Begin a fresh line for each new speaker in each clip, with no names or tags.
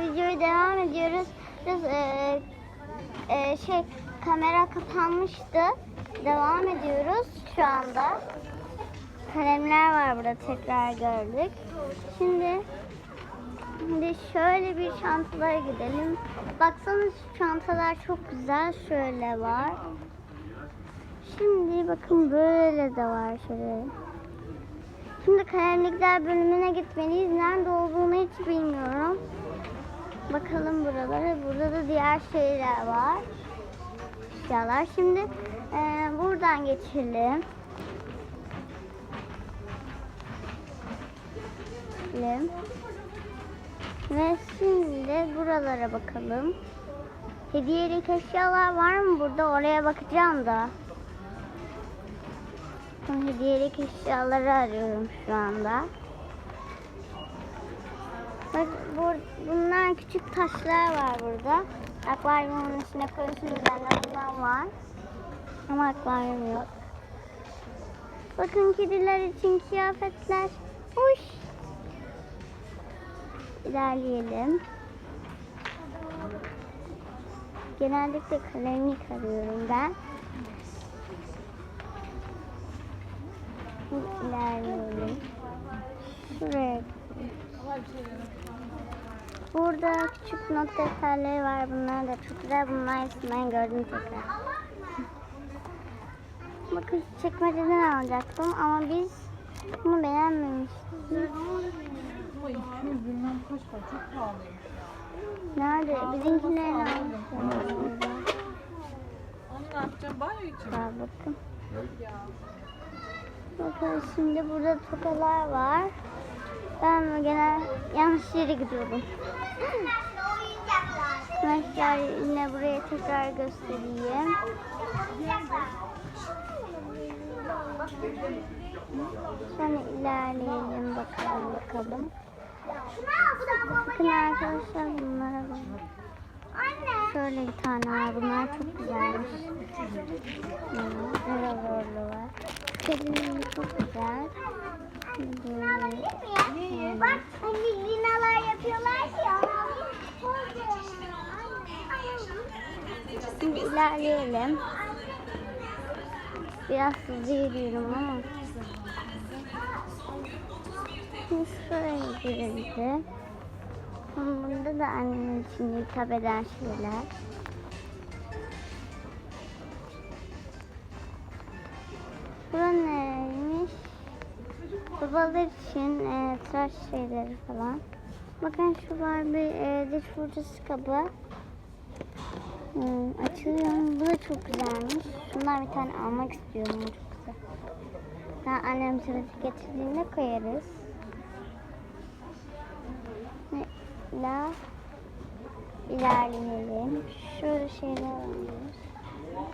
videoya devam ediyoruz. Biz e, e, şey kamera kapanmıştı. Devam ediyoruz şu anda. Kalemler var burada tekrar gördük. Şimdi Şimdi şöyle bir çantalara gidelim. Baksanız çantalar çok güzel. Şöyle var. Şimdi bakın böyle de var şöyle. Şimdi kalemlikler bölümüne gitmeliyiz. Nerede olduğunu hiç bilmiyorum. Bakalım buralara. Burada da diğer şeyler var. Eşyalar. Şimdi eee, buradan geçelim. Geçelim. Ve şimdi buralara bakalım. Hediyelik eşyalar var mı burada? Oraya bakacağım da. Ben hediyelik eşyaları arıyorum şu anda. Bak bur bunlar küçük taşlar var burada. Akvaryumun içine koyuyorsunuz. Bende bundan var. Ama akvaryum yok. Bakın kediler için kıyafetler. Uş. İlerleyelim. Genellikle kalemlik arıyorum ben. İlerleyelim. Şuraya Burada küçük not defterleri var. Bunlar da çok güzel. Bunlar ben gördüm tekrar. Bakın çekmeceden alacaktım ama biz bunu beğenmemiştik.
Ama 200 bilmem kaç var çok pahalı.
Nerede? Bizimkilerini almışlar.
Onu ne yapacağım? Banyo için mi?
Bakın.
Ya.
Bakın şimdi burada tokalar var. Ben genel yanlış yere gidiyorum. Arkadaşlar yine buraya tekrar göstereyim. Sonra ilerleyelim bakalım bakalım. Bakın arkadaşlar bunlara bakın. Şöyle bir tane var. Bunlar çok güzelmiş. Böyle zorlu var. Kedinin çok güzel. Böyle.
Bak hani linalar yapıyorlar ya.
Şimdi ilerleyelim. Biraz hızlı yürüyorum ama. Şimdi şuraya girince. Burada da annemin için hitap eden şeyler. Babalar için e, tıraş şeyleri falan. Bakın şu var bir e, diş fırçası kabı. Hmm, açılıyor. Bu da çok güzelmiş. Şundan bir tane almak istiyorum. Çok güzel. Ben annem trafik getirdiğinde koyarız. La ilerleyelim. Şöyle şeyler var.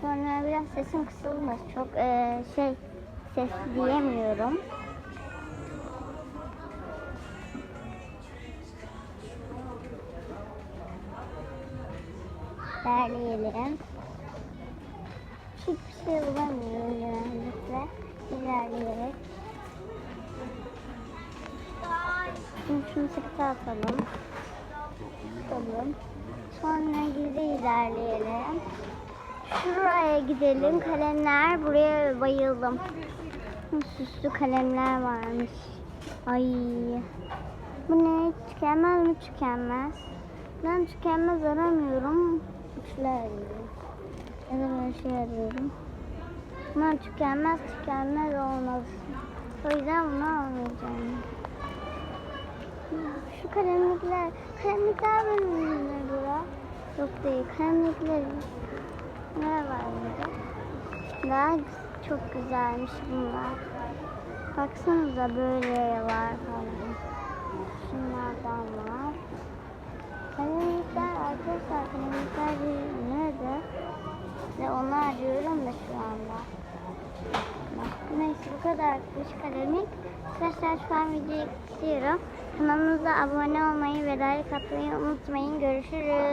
Sonra biraz sesim kısılmış. Çok e, şey ses diyemiyorum. İlerleyelim. Hiçbir şey bulamıyorum genellikle. İlerleyerek. Şimdi şunu sıkıca atalım. Tutalım. Sonra geri ilerleyelim. Şuraya gidelim. Kalemler. Buraya bayıldım. Süslü kalemler varmış. Ay. Bu ne? Tükenmez mi tükenmez? Ben tükenmez aramıyorum. Üçlü arıyorum. Ya da böyle şey arıyorum. Bunlar tükenmez tükenmez olmaz. O yüzden bunu almayacağım. Şu kalemlikler, kalemlikler bölümünde bura. Yok değil, kalemlikler. Ne var burada? Daha çok güzelmiş bunlar. Baksanıza böyle var falan. Şunlardan var. Kalemlikler arkadaşlar kalemlikler nerede? Ve onu arıyorum da şu anda. Bak, Neyse bu kadar kuş kalemlik. Arkadaşlar şu an videoyu kesiyorum. Kanalımıza abone olmayı ve like atmayı unutmayın. Görüşürüz.